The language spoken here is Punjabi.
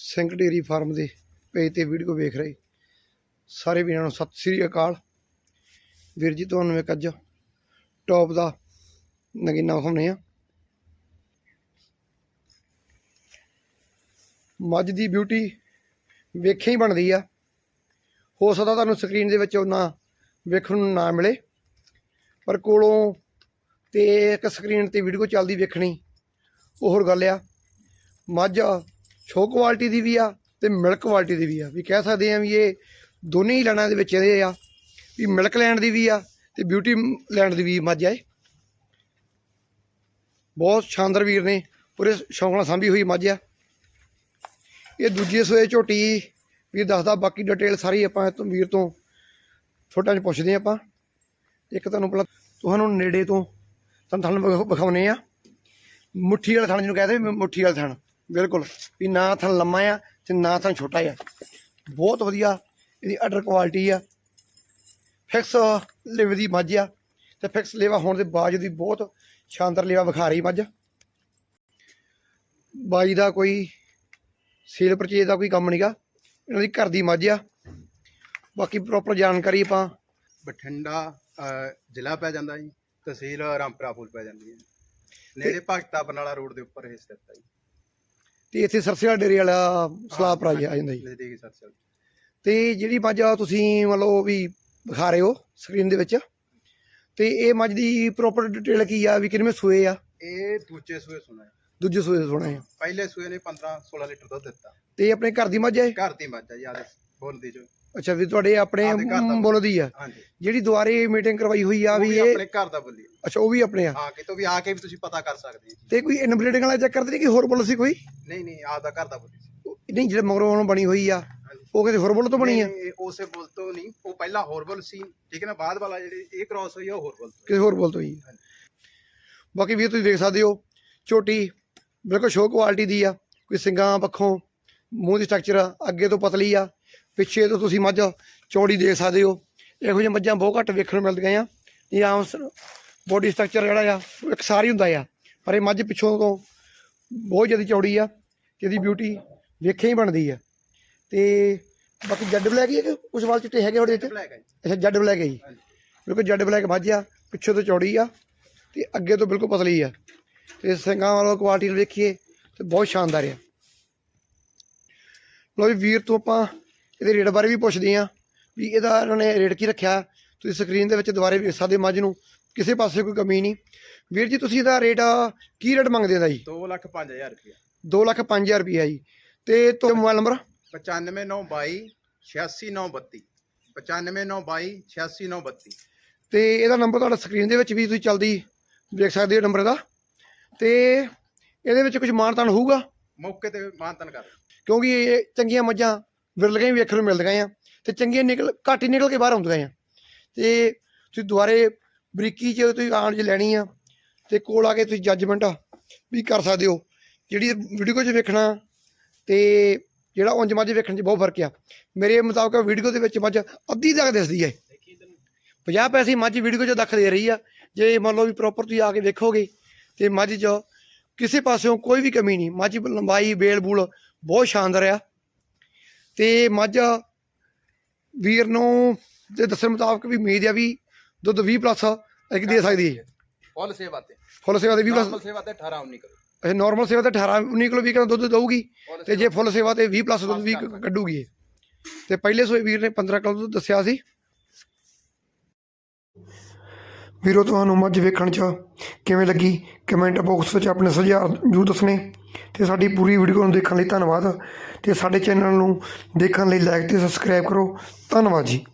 ਸਿੰਘ ਡੇਰੀ ਫਾਰਮ ਦੇ ਪੇਜ ਤੇ ਵੀਡੀਓ ਵੇਖ ਰਹੇ। ਸਾਰੇ ਵੀਰਾਂ ਨੂੰ ਸਤਿ ਸ੍ਰੀ ਅਕਾਲ। ਵੀਰ ਜੀ, ਤੁਹਾਨੂੰ ਇੱਕ ਅੱਜ ਟੌਪ ਦਾ ਨਗੀਨਾ ਵਿਖਾਉਂਦੇ ਆ ਮੱਝ ਦੀ ਬਿਊਟੀ ਵੇਖਿਆ ਹੀ ਬਣਦੀ ਆ। ਹੋ ਸਕਦਾ ਤੁਹਾਨੂੰ ਸਕਰੀਨ ਦੇ ਵਿੱਚ ਉਹਨਾਂ ਵੇਖਣ ਨੂੰ ਨਾ ਮਿਲੇ। ਪਰ ਕੋਲੋਂ ਤੇ ਇੱਕ ਸਕਰੀਨ ਤੇ ਵੀਡੀਓ ਚੱਲਦੀ ਵੇਖਣੀ, ਉਹ ਹੋਰ ਗੱਲ ਆ। ਮੱਝ ਸ਼ੋ ਕੁਆਲਿਟੀ ਦੀ ਵੀ ਆ ਤੇ ਮਿਲਕ ਕੁਆਲਿਟੀ ਦੀ ਵੀ ਆ। ਵੀ ਕਹਿ ਸਕਦੇ ਆ ਵੀ ਇਹ ਦੋਨੇ ਹੀ ਲੈਣਾ ਦੇ ਵਿੱਚ ਇਹਦੇ ਆ। ਵੀ ਮਿਲਕ ਲੈਂਡ ਦੀ ਵੀ ਆ ਤੇ ਬਿਊਟੀ ਲੈਂਡ ਦੀ ਵੀ ਮੱਝ ਆ ਇਹ। ਬਹੁਤ ਸ਼ਾਨਦਾਰ ਵੀਰ ਨੇ, ਪੂਰੇ ਸ਼ੌਂਕ ਨਾਲ ਸਾਂਭੀ ਹੋਈ ਮੱਝ ਆ। ਇਹ ਦੂਜੀ ਸੋਏ ਝੋਟੀ ਵੀਰ ਦੱਸਦਾ, ਬਾਕੀ ਡਿਟੇਲ ਸਾਰੀ ਆਪਾਂ ਤੋਂ ਵੀਰ ਤੋਂ ਛੋਟਾ ਜਿਹਾ ਪੁੱਛਦੇ ਹਾਂ ਆਪਾਂ। ਇੱਕ ਤੁਹਾਨੂੰ ਪਹਿਲਾਂ ਤੁਹਾਨੂੰ ਨੇੜੇ ਤੋਂ ਤੁਹਾਨੂੰ ਥਣ ਵਿਖ- ਵਿਖਾਉਨੇ ਆ। ਮੁੱਠੀ ਵਾਲਾ ਥਣ ਜਿਹਨੂੰ ਕਹਿੰਦੇ ਵੀ ਮੁੱਠੀ ਵਾਲਾ ਥਣ। ਬਿਲਕੁਲ ਵੀ ਨਾ ਥਣ ਲੰਮਾ ਆ ਤੇ ਨਾ ਥਣ ਛੋਟਾ ਆ। ਬਹੁਤ ਵਧੀਆ ਇਹਦੀ ਅਡਰ ਕੁਆਲਿਟੀ ਆ। ਫਿਕਸ ਲਿਵ ਦੀ ਮੱਝ ਆ ਤੇ ਫਿਕਸ ਲੇਵਾ ਹੋਣ ਦੇ ਬਾਵਜੂਦ ਵੀ ਬਹੁਤ ਸ਼ਾਨਦਾਰ ਲੇਵਾ ਵਿਖਾ ਰਹੀ ਮੱਝ। ਬਾਈ ਦਾ ਕੋਈ ਸੇਲ ਪਰਚੇਜ ਦਾ ਕੋਈ ਕੰਮ ਨਹੀਂਗਾ ਇਹਨਾਂ ਦੀ ਘਰ ਦੀ ਮੱਝ ਆ। ਬਾਕੀ ਪ੍ਰੋਪਰ ਜਾਣਕਾਰੀ ਆਪਾਂ ਬਠਿੰਡਾ ਜ਼ਿਲ੍ਹਾ ਪੈ ਜਾਂਦਾ ਜੀ ਤਹਿਸੀਲ ਰਾਮਪੁਰਾ ਫੂਲ ਪੈ ਜਾਂਦੀ ਹੈ। ਨੇੜੇ ਭਗਤਾ ਬਰਨਾਲਾ ਰੋਡ ਦੇ ਉੱਪਰ ਇਹ ਸਥਿਤ ਹੈ ਜੀ। ਤੇ ਇੱਥੇ ਸਰਸੇ ਵਾਲਾ ਡੇਰੇ ਵਾਲਾ ਸਲਾਹਪੁਰਾ ਜੀ ਆ ਜਾਂਦਾ ਜੀ। ਨਜ਼ਦੀਕ ਸਰਸਲ ਤੇ ਜਿਹੜੀ ਮੱਝ ਆ ਤੁਸੀਂ ਮੰਨ ਲਓ ਵੀ ਵਿਖਾ ਰਹੇ ਹੋ ਸਕਰੀਨ ਦੇ ਵਿੱਚ। ਤੇ ਇਹ ਮੱਝ ਦੀ ਪ੍ਰੋਪਰ ਡਿਟੇਲ ਕੀ ਆ ਵੀ ਕਿੰਨੇ ਸੂਏ ਆ? ਇਹ ਦੂਜੇ ਸੂਏ ਸੁਣਾ। ਹੈ ਦੂਜੇ ਸੂਏ ਸੁਣਾ ਆ। ਪਹਿਲੇ ਸੂਏ ਨੇ 15 16 ਲੀਟਰ ਦੁੱਧ ਦਿੱਤਾ। ਤੇ ਇਹ ਆਪਣੇ ਘਰ ਦੀ ਮੱਝ ਹੈ ਘਰ ਦੀ ਮੱਝ ਆ ਜੀ ਬੋਲਦੀ ਜੋ। ਅੱਛਾ ਵੀ ਤੁਹਾਡੇ ਆਪਣੇ ਆਪਦੇ ਘਰ ਦਾ ਮੁੱਲ ਦੀ ਆ। ਹਾਂਜੀ। ਜਿਹੜੀ ਦੁਆਰੇ ਮੀਟਿੰਗ ਕਰਵਾਈ ਹੋਈ ਆ ਉਹ ਵੀ ਵੀ ਇਹ ਆਪਣੇ ਘਰ ਦਾ ਬੋਲੀ ਅੱਛਾ ਉਹ ਵੀ ਆਪਣੇ ਆ? ਹਾਂ ਕਿਤੋਂ ਵੀ ਆ ਕੇ ਵੀ ਤੁਸੀਂ ਪਤਾ ਕਰ ਸਕਦੇ ਹੋ ਜੀ। ਤੇ ਕੋਈ ਇਨਬਰੀਡਿੰਗ ਵਾਲਾ ਚੱਕਰ ਤੇ ਨਹੀਂ ਕਿ ਹੋਰ ਬੁੱਲ ਸੀ ਕੋਈ? ਨਹੀਂ ਨਹੀਂ ਆਪਦਾ ਘਰ ਦਾ ਬੋਲੀ ਸੀ। ਨਹੀਂ ਜਿਹੜੇ ਮਗਰੋਂ ਉਹਨੂੰ ਬਣੀ ਹੋਈ ਆ ਹਾਂਜੀ। ਉਹ ਕਿਤੇ ਹੋਰ ਬੁੱਲ ਤੋਂ ਬਣੀ ਆ? ਨਹੀਂ, ਨਹੀਂ, ਉਸੇ ਬੁੱਲ ਤੋਂ ਨਹੀਂ। ਉਹ ਪਹਿਲਾਂ ਹੋਰ ਬੁੱਲ ਸੀ ਠੀਕ ਹੈ ਨਾ? ਬਾਅਦ ਵਾਲਾ ਜਿਹੜੇ ਇਹ ਕ੍ਰਾਸ ਹੋਈ ਆ ਉਹ ਹੋਰ ਬੁੱਲ ਤੋਂ। ਕਿਸੇ ਹੋਰ ਬੁੱਲ ਤੋਂ ਹੀ ਆ। ਬਾਕੀ ਵੀ ਤੁਸੀਂ ਦੇਖ ਸਕਦੇ ਹੋ ਝੋਟੀ ਬਿਲਕੁਲ ਸ਼ੋ ਕੁਆਲਿਟੀ ਦੀ ਆ। ਕੋਈ ਸਿੰਗਾਂ ਪੱਖੋਂ ਮੂੰਹ ਦੀ ਸਟਰਕਚਰ ਅੱਗੇ ਤੋਂ ਪਤਲੀ ਆ। ਪਿੱਛੇ ਤੋਂ ਤੁਸੀਂ ਮੱਝ ਚੌੜੀ ਦੇਖ ਸਕਦੇ ਹੋ। ਇਹੋ ਜਿਹੀਆਂ ਮੱਝਾਂ ਬਹੁਤ ਘੱਟ ਵੇਖਣ ਨੂੰ ਮਿਲਦੀਆਂ ਆ। ਇਹ ਆਮ ਬੋਡੀ ਸਟਰਕਚਰ ਜਿਹੜਾ ਆ ਉਹ ਇੱਕ ਸਾਰ ਹੀ ਹੁੰਦਾ ਆ। ਪਰ ਇਹ ਮੱਝ ਪਿੱਛੋਂ ਤੋਂ ਬਹੁਤ ਜ਼ਿਆਦਾ ਚੌੜੀ ਆ ਤੇ ਇਹਦੀ ਬਿਊਟੀ ਵੇਖੇ ਹੀ ਬਣਦੀ ਆ। ਤੇ ਬਾਕੀ ਜੱਡ ਬਲੈਕ ਹੀ ਕੁਝ ਵਾਲ ਚਿੱਟੇ ਹੈਗੇ ਉਹਦੇ ਵਿੱਚ? ਜੀ। ਅੱਛਾ ਜੱਡ ਬਲੈਕ ਹੈ ਜੀ। ਬਿਲਕੁਲ ਜੱਡ ਬਲੈਕ ਮੱਝ ਆ ਪਿੱਛੋਂ ਤੋਂ ਚੌੜੀ ਆ ਤੇ ਅੱਗੇ ਤੋਂ ਬਿਲਕੁਲ ਪਤਲੀ ਆ। ਤੇ ਸਿੰਘਾਂ ਵਾਲਾ ਕੁਆਲਿਟੀ ਵੇਖੀਏ ਤੇ ਬਹੁਤ ਸ਼ਾਨਦਾਰ ਆ। ਲੋ ਵੀਰ ਤੋਂ ਆਪਾਂ ਇਹਦੇ ਰੇਟ ਬਾਰੇ ਵੀ ਪੁੱਛਦੇ ਆ ਵੀ ਇਹਦਾ ਇਹਨਾਂ ਨੇ ਰੇਟ ਕੀ ਰੱਖਿਆ। ਤੁਸੀਂ ਸਕਰੀਨ ਦੇ ਵਿੱਚ ਦੁਬਾਰੇ ਵੇਖ ਸਕਦੇ ਮੱਝ ਨੂੰ ਕਿਸੇ ਪਾਸੇ ਕੋਈ ਕਮੀ ਨਹੀਂ। ਵੀਰ ਜੀ ਤੁਸੀਂ ਇਹਦਾ ਰੇਟ ਕੀ ਰੇਟ ਮੰਗਦੇ ਦਾ ਜੀ? 2 ਲੱਖ 5000 ਰੁਪਇਆ। 2 ਲੱਖ 5000 ਰੁਪਈਆ ਜੀ। ਤੇ ਤੁਹਾਡਾ ਮੋਬਾਈਲ ਨੰਬਰ? 95922 86932 95922 86932 ਤੇ ਇਹਦਾ ਨੰਬਰ ਤੁਹਾਡਾ ਸਕਰੀਨ ਦੇ ਵਿੱਚ ਵੀ ਤੁਸੀਂ ਚਲਦੀ ਦੇਖ ਸਕਦੇ ਹੋ ਨੰਬਰ ਦਾ ਤੇ ਇਹਦੇ ਵਿੱਚ ਕੁਝ ਮਾਨਤਾਨ ਹੋਊਗਾ? ਮੌਕੇ ਤੇ ਮਾਨਤਨ ਕਰ ਕਿਉਂਕਿ ਇਹ ਚੰਗੀਆਂ ਮੱਝਾਂ ਵਿਰਲੀਆਂ ਹੀ ਵੇਖਣ ਨੂੰ ਮਿਲਦੀਆਂ ਆ ਤੇ ਚੰਗੀਆਂ ਨਿਕਲ, ਘੱਟ ਹੀ ਨਿਕਲ ਕੇ ਬਾਹਰ ਆਉਂਦੀਆਂ ਆ ਤੇ ਤੁਸੀਂ ਦੁਬਾਰੇ ਬਰੀਕੀ 'ਚ ਤੁਸੀਂ ਆਣ 'ਚ ਲੈਣੀ ਆ ਤੇ ਕੋਲ ਆ ਕੇ ਤੁਸੀਂ ਜੱਜਮੈਂਟ ਵੀ ਕਰ ਸਕਦੇ ਹੋ। ਜਿਹੜੀ ਵੀਡੀਓ 'ਚ ਵੇਖਣਾ ਤੇ ਜਿਹੜਾ ਉਂਝ ਮੱਝ ਵੇਖਣ 'ਚ ਬਹੁਤ ਫ਼ਰਕ ਆ। ਮੇਰੇ ਮੁਤਾਬਕ ਵੀਡੀਓ ਦੇ ਵਿੱਚ ਮੱਝ ਅੱਧੀ ਤੱਕ ਦਿਸਦੀ ਹੈ 50 ਪੈਸੇ ਮੱਝ ਵੀਡੀਓ 'ਚ ਦੱਖ ਦੇ ਰਹੀ ਆ। ਜੇ ਮੰਨ ਲਓ ਵੀ ਪ੍ਰੋਪਰ ਤੁਸੀਂ ਆ ਕੇ ਵੇਖੋਗੇ ਤੇ ਮੱਝ 'ਚ ਕਿਸੇ ਪਾਸਿਓਂ ਕੋਈ ਵੀ ਕਮੀ ਨਹੀਂ। ਮੱਝ ਲੰਬਾਈ ਬੇਲ ਬੂਲ ਬਹੁਤ ਸ਼ਾਨਦਾਰ ਆ। ਤੇ ਮੱਝ ਵੀਰ ਨੂੰ ਦੇ ਦੱਸਣ ਮੁਤਾਬਕ ਵੀ ਉਮੀਦ ਆ ਵੀ ਦੁੱਧ 20 ਪਲੱਸ ਇੱਕ ਦੇ ਸਕਦੀ ਹੈ। ਫੁੱਲ ਸੇਵਾ ਤੇ। ਫੁੱਲ ਸੇਵਾ ਦੇ 20 ਨਾਰਮਲ ਪਲੱਸ ਸੇਵਾ ਤੇ 18 19 ਕਰੋ ਇਹ ਨਾਰਮਲ ਸੇਵਾ ਤੇ 18 19 ਕਿਲੋ 20 ਕਿਲੋ ਦੁੱਧ ਦਊਗੀ ਤੇ ਜੇ ਫੁੱਲ ਸੇਵਾ ਤੇ 20 ਪਲੱਸ ਦੁੱਧ ਵੀ ਕੱਢੂਗੀ ਤੇ ਪਹਿਲੇ ਸੋਏ ਵੀਰ ਨੇ 15 ਕਿਲੋ ਦੁੱਧ ਦੱਸਿਆ ਸੀ। ਵੀਰੋ ਤੁਹਾਨੂੰ ਮੱਝ ਵੇਖਣ ਚ ਕਿਵੇਂ ਲੱਗੀ? ਕਮੈਂਟ ਬਾਕਸ ਵਿੱਚ ਆਪਣੇ ਸੁਝਾਅ ਜਰੂਰ ਦੱਸਣੇ। ਤੇ ਸਾਡੀ ਪੂਰੀ ਵੀਡੀਓ ਨੂੰ ਦੇਖਣ ਲਈ ਧੰਨਵਾਦ ਤੇ ਸਾਡੇ ਚੈਨਲ ਨੂੰ ਦੇਖਣ ਲਈ ਲਾਈਕ ਤੇ ਸਬਸਕ੍ਰਾਈਬ ਕਰੋ। ਧੰਨਵਾਦ ਜੀ।